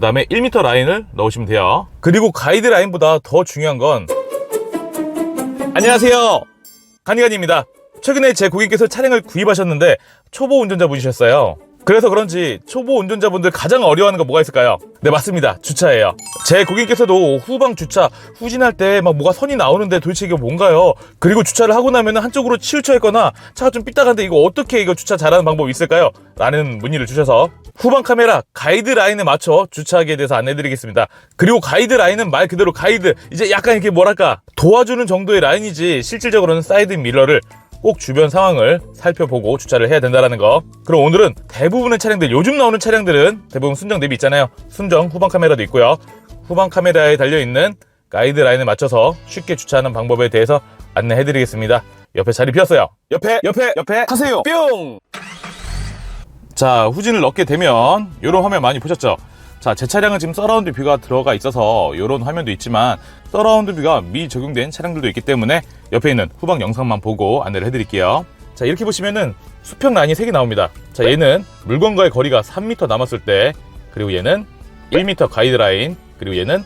그 다음에 1m 라인을 넣으시면 돼요. 그리고 가이드 라인보다 더 중요한 건 안녕하세요. 간이간입니다. 최근에 제 고객께서 차량을 구입하셨는데 초보 운전자분이셨어요. 그래서 그런지 초보 운전자분들 가장 어려워하는 거 뭐가 있을까요? 네 맞습니다 주차예요 제 고객께서도 후방 주차 후진할 때 막 뭐가 선이 나오는데 도대체 이게 뭔가요? 그리고 주차를 하고 나면 한쪽으로 치우쳐 있거나 차가 좀 삐딱한데 이거 어떻게 이거 주차 잘하는 방법이 있을까요? 라는 문의를 주셔서 후방 카메라 가이드 라인에 맞춰 주차하기에 대해서 안내드리겠습니다 그리고 가이드 라인은 말 그대로 가이드 이제 약간 이렇게 뭐랄까 도와주는 정도의 라인이지 실질적으로는 사이드 미러를 꼭 주변 상황을 살펴보고 주차를 해야 된다는 거. 그럼 오늘은 대부분의 차량들, 요즘 나오는 차량들은 대부분 순정 내비 있잖아요. 순정 후방 카메라도 있고요. 후방 카메라에 달려있는 가이드라인에 맞춰서 쉽게 주차하는 방법에 대해서 안내해드리겠습니다. 옆에 자리 비었어요. 옆에, 옆에, 옆에 하세요. 뿅! 자, 후진을 넣게 되면 이런 화면 많이 보셨죠? 자, 제 차량은 지금 서라운드 뷰가 들어가 있어서 이런 화면도 있지만 서라운드 뷰가 미 적용된 차량들도 있기 때문에 옆에 있는 후방 영상만 보고 안내를 해드릴게요. 자, 이렇게 보시면은 수평 라인이 3개 나옵니다. 자, 얘는 물건과의 거리가 3m 남았을 때 그리고 얘는 1m 가이드라인 그리고 얘는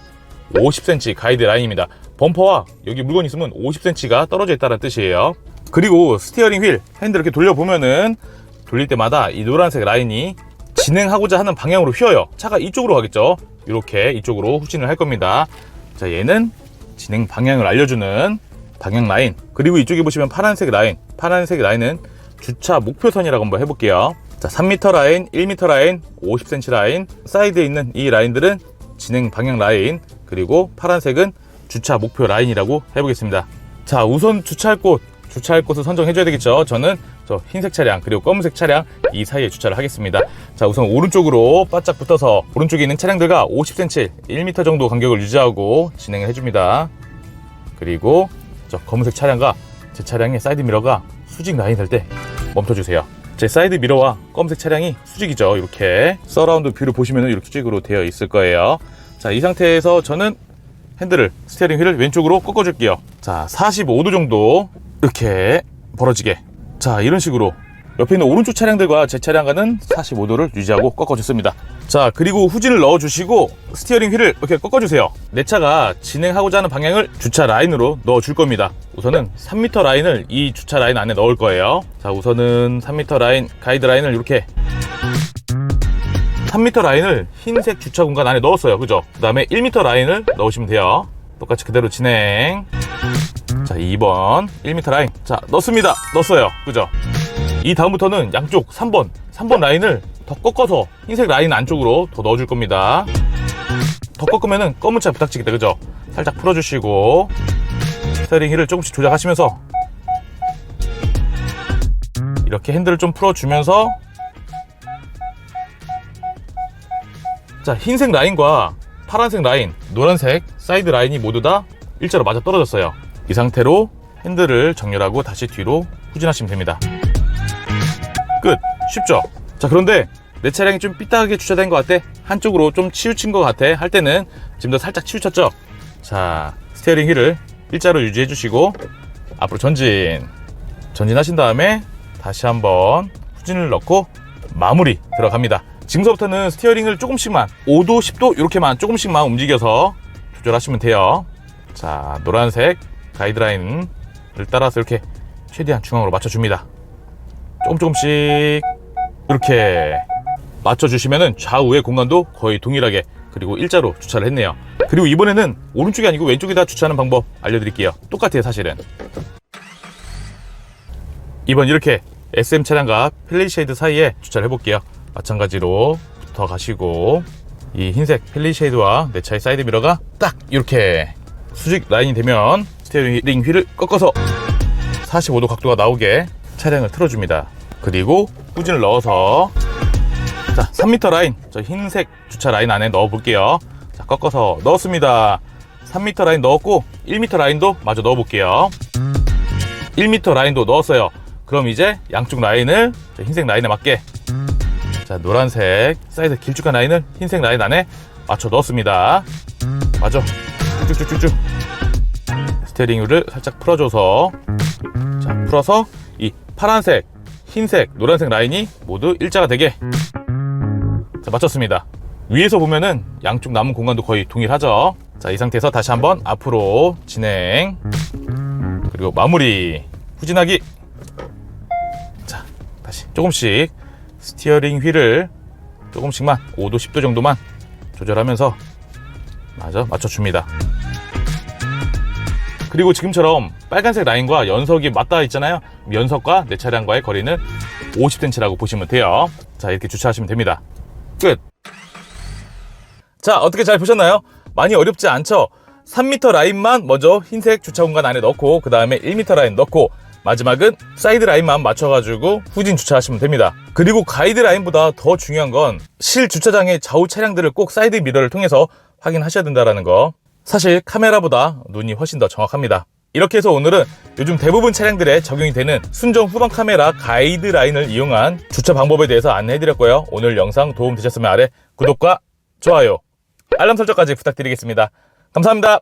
50cm 가이드라인입니다. 범퍼와 여기 물건 있으면 50cm가 떨어져 있다는 뜻이에요. 그리고 스티어링 휠 핸들 이렇게 돌려보면은 돌릴 때마다 이 노란색 라인이 진행하고자 하는 방향으로 휘어요. 차가 이쪽으로 가겠죠. 이렇게 이쪽으로 후진을 할 겁니다. 자, 얘는 진행 방향을 알려주는 방향 라인. 그리고 이쪽에 보시면 파란색 라인. 파란색 라인은 주차 목표선이라고 한번 해볼게요. 자, 3m 라인, 1m 라인, 50cm 라인. 사이드에 있는 이 라인들은 진행 방향 라인. 그리고 파란색은 주차 목표 라인이라고 해보겠습니다. 자, 우선 주차할 곳, 주차할 곳을 선정해줘야 되겠죠. 저는 저 흰색 차량 그리고 검은색 차량 이 사이에 주차를 하겠습니다. 자, 우선 오른쪽으로 바짝 붙어서 오른쪽에 있는 차량들과 50cm, 1m 정도 간격을 유지하고 진행을 해줍니다. 그리고 저 검은색 차량과 제 차량의 사이드 미러가 수직 라인 될 때 멈춰주세요. 제 사이드 미러와 검은색 차량이 수직이죠. 이렇게 서라운드 뷰를 보시면 이렇게 수직으로 되어 있을 거예요. 자, 이 상태에서 저는 핸들을 스티어링 휠을 왼쪽으로 꺾어줄게요. 자, 45도 정도 이렇게 벌어지게. 자, 이런 식으로 옆에 있는 오른쪽 차량들과 제 차량과는 45도를 유지하고 꺾어줬습니다. 자, 그리고 후진을 넣어주시고 스티어링 휠을 이렇게 꺾어주세요. 내 차가 진행하고자 하는 방향을 주차 라인으로 넣어줄 겁니다. 우선은 3m 라인을 이 주차 라인 안에 넣을 거예요. 자, 우선은 3m 라인, 가이드 라인을 이렇게 3m 라인을 흰색 주차 공간 안에 넣었어요. 그죠? 그 다음에 1m 라인을 넣으시면 돼요. 똑같이 그대로 진행. 자, 2번 1m 라인. 자, 넣습니다. 넣었어요. 그죠? 이 다음부터는 양쪽 3번, 3번 라인을 더 꺾어서 흰색 라인 안쪽으로 더 넣어줄 겁니다. 더 꺾으면은 검은 차 부탁지겠다. 그죠? 살짝 풀어주시고 스테어링 힐을 조금씩 조작하시면서 이렇게 핸들을 좀 풀어주면서 자 흰색 라인과 파란색 라인, 노란색 사이드 라인이 모두 다 일자로 맞아 떨어졌어요. 이 상태로 핸들을 정렬하고 다시 뒤로 후진하시면 됩니다. 끝. 쉽죠? 자 그런데 내 차량이 좀 삐딱하게 주차된 것 같아? 한쪽으로 좀 치우친 것 같아? 할 때는 지금도 살짝 치우쳤죠? 자 스티어링 휠을 일자로 유지해 주시고 앞으로 전진 전진하신 다음에 다시 한번 후진을 넣고 마무리 들어갑니다. 지금서부터는 스티어링을 조금씩만 5도, 10도 이렇게만 조금씩만 움직여서 조절하시면 돼요. 자, 노란색 가이드라인을 따라서 이렇게 최대한 중앙으로 맞춰줍니다. 조금 조금씩 이렇게 맞춰주시면은 좌우의 공간도 거의 동일하게 그리고 일자로 주차를 했네요. 그리고 이번에는 오른쪽이 아니고 왼쪽에다 주차하는 방법 알려드릴게요. 똑같아요, 사실은. 이번 이렇게 SM 차량과 펠리쉐이드 사이에 주차를 해볼게요. 마찬가지로 붙어 가시고 이 흰색 펠리쉐이드와 내 차의 사이드 미러가 딱 이렇게 수직 라인이 되면 스티어링 휠을 꺾어서 45도 각도가 나오게 차량을 틀어줍니다. 그리고 후진을 넣어서 자 3m 라인 저 흰색 주차 라인 안에 넣어 볼게요. 자 꺾어서 넣었습니다. 3m 라인 넣었고 1m 라인도 마저 넣어 볼게요. 1m 라인도 넣었어요. 그럼 이제 양쪽 라인을 저 흰색 라인에 맞게 자 노란색 사이드 길쭉한 라인을 흰색 라인 안에 맞춰 넣었습니다. 맞아. 쭉쭉쭉쭉쭉. 스테어링 휠을 살짝 풀어줘서 자 풀어서 이 파란색, 흰색, 노란색 라인이 모두 일자가 되게 자 맞췄습니다. 위에서 보면은 양쪽 남은 공간도 거의 동일하죠. 자, 이 상태에서 다시 한번 앞으로 진행. 그리고 마무리. 후진하기. 자, 다시 조금씩 스티어링 휠을 조금씩만 5도, 10도 정도만 조절하면서 맞아 맞춰줍니다. 그리고 지금처럼 빨간색 라인과 연석이 맞닿아 있잖아요. 연석과 내 차량과의 거리는 50cm라고 보시면 돼요. 자, 이렇게 주차하시면 됩니다. 끝. 자, 어떻게 잘 보셨나요? 많이 어렵지 않죠? 3m 라인만 먼저 흰색 주차 공간 안에 넣고, 그 다음에 1m 라인 넣고, 마지막은 사이드 라인만 맞춰가지고 후진 주차하시면 됩니다. 그리고 가이드 라인보다 더 중요한 건 실 주차장의 좌우 차량들을 꼭 사이드 미러를 통해서 확인하셔야 된다는 거. 사실 카메라보다 눈이 훨씬 더 정확합니다. 이렇게 해서 오늘은 요즘 대부분 차량들에 적용이 되는 순정 후방 카메라 가이드 라인을 이용한 주차 방법에 대해서 안내해드렸고요. 오늘 영상 도움 되셨으면 아래 구독과 좋아요, 알람 설정까지 부탁드리겠습니다. 감사합니다.